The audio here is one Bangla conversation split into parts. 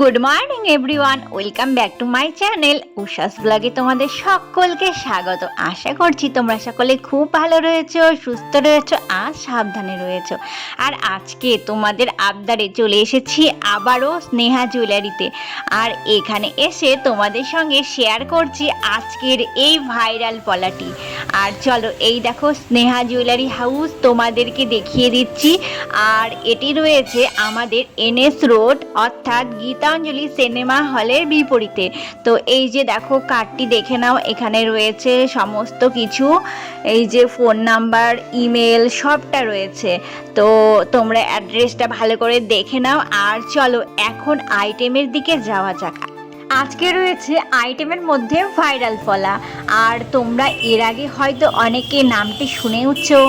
Good morning everyone welcome back to my channel Ushas ব্লগে তোমাদের সকলকে স্বাগত। আশা করছি তোমরা সকলে খুব ভালো রয়েছো, সুস্থ রয়েছো আর সাবধানে রয়েছো। আর আজকে তোমাদের আবদারে চলে এসেছি আবারও স্নেহা জুয়েলারিতে। আর এখানে এসে তোমাদের সঙ্গে শেয়ার করছি আজকের এই ভাইরাল পলাটি। আর চলো, এই দেখো স্নেহা জুয়েলারি হাউস তোমাদেরকে দেখিয়ে দিচ্ছি। আর এটি রয়েছে আমাদের এনএস রোড অর্থাৎ গীতাঞ্জলি সিনেমা হলের বিপরীতে। তো এই যে দেখো, কার্ডটি দেখে নাও, এখানে রয়েছে সমস্ত কিছু। এই যে ফোন নাম্বার, ইমেল, সবটা রয়েছে। তো তোমরা অ্যাড্রেসটা ভালো করে দেখে নাও। আর চলো এখন আইটেমের দিকে যাওয়া যাক। আজকে রয়েছে আইটেমের মধ্যে ভাইরাল ফলা। আর তোমরা এর আগে হয়তো অনেকে নামটি শুনেওছো,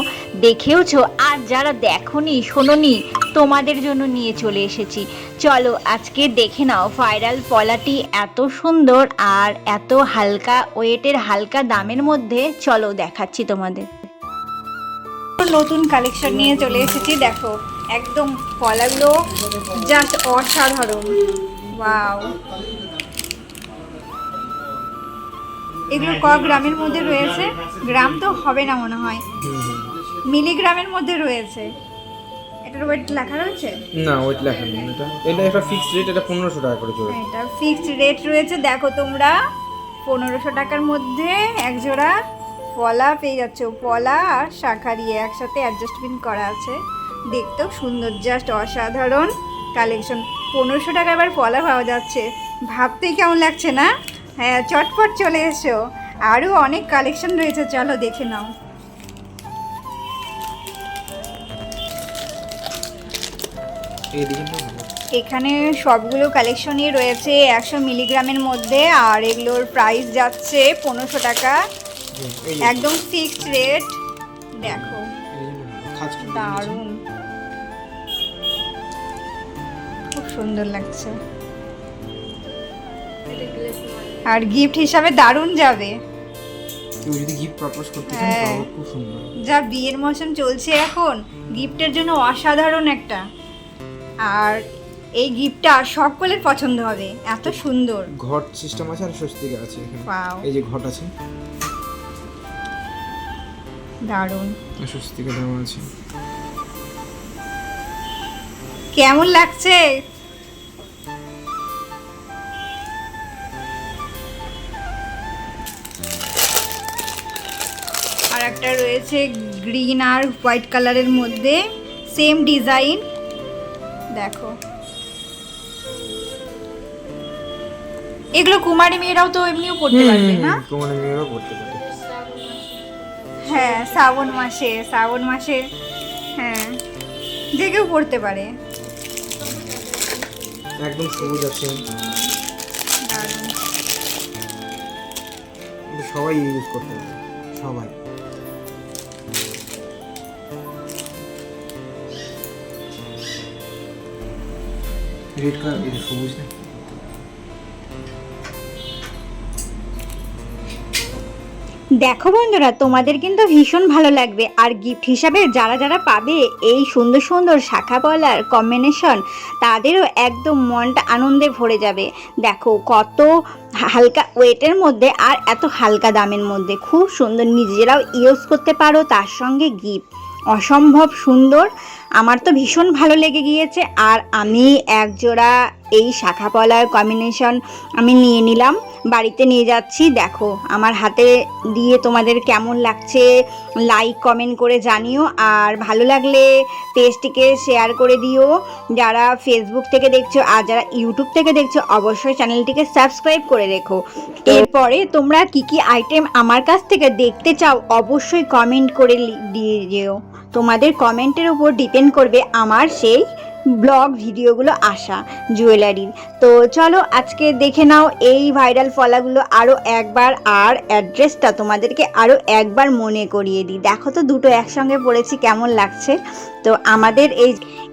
দেখেওছো। আর যারা দেখোনি, শোনোনি তোমাদের জন্য নিয়ে চলে এসেছি। চলো আজকে দেখে নাও ভাইরাল ফলাটি এত সুন্দর আর এত হালকা ওয়েটের হালকা দামের মধ্যে। চলো দেখাচ্ছি তোমাদের। নতুন কালেকশন নিয়ে চলে এসেছি, দেখো, একদম ফলাগুলো জাস্ট অসাধারণ। ওয়াও এগুলো ক গ্রামের মধ্যে রয়েছে? গ্রাম তো হবে না মনে হয়। মিলিগ্রামের মধ্যে রয়েছে। এটার ওয়েট লেখা রয়েছে? না ওইটা লেখা নেই। এটা এটা একটা ফিক্সড রেট এটা পনেরোশো টাকা করে চলবে এটা ফিক্সড রেট রয়েছে। দেখো তোমরা পনেরোশো টাকার মধ্যে এক জোড়া পলা পেয়ে যাচ্ছ। পলা আর শাখা দিয়ে একসাথে অ্যাডজাস্টমেন্ট করা আছে। দেখতেও সুন্দর জাস্ট অসাধারণ কালেকশন পনেরোশো টাকা এবার পলা পাওয়া যাচ্ছে। ভাবতেই কেমন লাগছে না? হ্যাঁ চটপট চলে এসো। আরও অনেক কালেকশন রয়েছে চলো দেখে নাও। এখানে সবগুলো কালেকশনই রয়েছে একশো মিলিগ্রামের মধ্যে আর এগুলোর প্রাইস যাচ্ছে পনেরোশো টাকা। একদম ফিক্সড রেট দেখো দারুণ। খুব সুন্দর লাগছে। আর গিফট হিসাবে দারুণ যাবে। কেউ যদি গিফট প্রপোজ করতে চান হ্যাঁ। খুব সুন্দর। যা বিয়ের মৌসুম চলছে এখন গিফটের জন্য অসাধারণ একটা। আর এই গিফটটা সকলের পছন্দ হবে। এত সুন্দর। ঘট সিস্টেম আছে আর স্বস্তিকা আছে এখানে। এই যে ঘট আছে। দারুণ। আর স্বস্তিকা দেওয়া আছে। কেমন লাগছে? আর একটা রয়েছে গ্রিন আর হোয়াইট কালারের মধ্যে। সেম ডিজাইন দেখো। এগুলো কুমারী মেয়েরাও তো এমনিও পড়তে পারবে না? তোমার মেয়েরাও করতে পারে হ্যাঁ শ্রাবণ মাসে শ্রাবণ মাসে হ্যাঁ যে কেউ পড়তে পারে। একদম সবুজ আছে। সবাই ইউজ করতে পারে সবাই। রেড কালার এটা সবুজ দেখো বন্ধুরা, তোমাদের কিন্তু ভীষণ ভালো লাগবে। আর গিফট হিসাবে যারা যারা পাবে এই সুন্দর সুন্দর শাখা পলার কম্বিনেশন তাদেরও একদম মনটা আনন্দে ভরে যাবে। দেখো, কত হালকা ওয়েটের মধ্যে আর এত হালকা দামের মধ্যে। খুব সুন্দর, নিজেরাও ইউজ করতে পারো তার সঙ্গে গিফট অসম্ভব সুন্দর আমার তো ভীষণ ভালো লেগে গিয়েছে আর আমি এক জোড়া এই শাখা পলার কম্বিনেশন আমি নিয়ে নিলাম। বাড়িতে নিয়ে যাচ্ছি। দেখো, আমার হাতে দিয়ে তোমাদের কেমন লাগছে লাইক কমেন্ট করে জানিও। আর ভালো লাগলে পেজটিকে শেয়ার করে দিও। যারা ফেসবুক থেকে দেখছ, আর যারা ইউটিউব থেকে দেখছ, অবশ্যই চ্যানেলটিকে সাবস্ক্রাইব করে রেখো। এরপরে তোমরা কি কি আইটেম আমার কাছ থেকে দেখতে চাও, অবশ্যই কমেন্ট করে দিয়ে যেও। তোমাদের কমেন্টের উপর ডিপেন্ড করবে আমার সেই ব্লগ, ভিডিওগুলো আসা জুয়েলারির। তো চলো আজকে দেখে নাও এই ভাইরাল ফলাগুলো আরও একবার, আর অ্যাড্রেসটা তোমাদেরকে আরও একবার মনে করিয়ে দিই। দেখো তো দুটো একসঙ্গে পড়েছি, কেমন লাগছে? তো আমাদের এই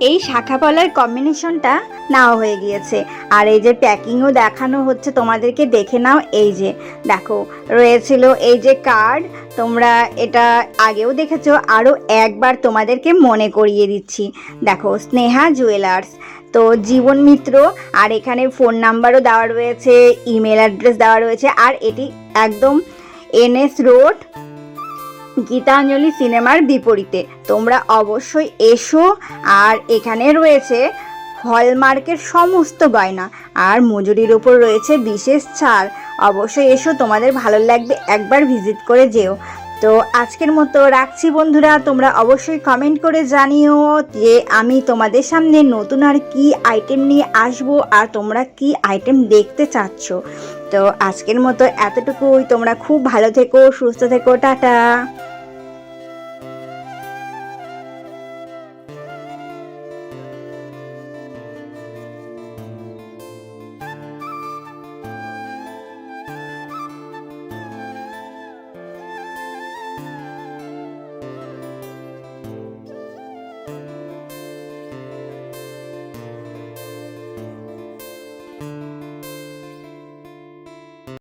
এই শাখা পলার কম্বিনেশনটা নাও হয়ে গিয়েছে। আর এই যে প্যাকিংও দেখানো হচ্ছে, তোমাদেরকে দেখে নাও এই যে। দেখো, রয়েছিল এই যে কার্ড তোমরা এটা আগেও দেখেছ আরও একবার তোমাদেরকে মনে করিয়ে দিচ্ছি। দেখো, স্নেহা জুয়েলার্স তো জীবন মিত্র, আর এখানে ফোন নাম্বারও দেওয়া রয়েছে ইমেল অ্যাড্রেস দেওয়া রয়েছে, আর এটি একদম এনএস রোড গীতাঞ্জলি সিনেমার বিপরীতে। তোমরা অবশ্যই এসো আর এখানে রয়েছে হলমার্কের সমস্ত গয়না আর মজুরির উপর রয়েছে বিশেষ ছাড়। অবশ্যই এসো, তোমাদের ভালো লাগবে, একবার ভিজিট করে যেও। তো আজকের মতো রাখছি বন্ধুরা, তোমরা অবশ্যই কমেন্ট করে জানিও যে আমি তোমাদের সামনে নতুন আর কি আইটেম নিয়ে আসব আর তোমরা কি আইটেম দেখতে চাচ্ছ। তো আজকের মতো এতটুকুই। তোমরা খুব ভালো থেকো সুস্থ থেকো টাটা।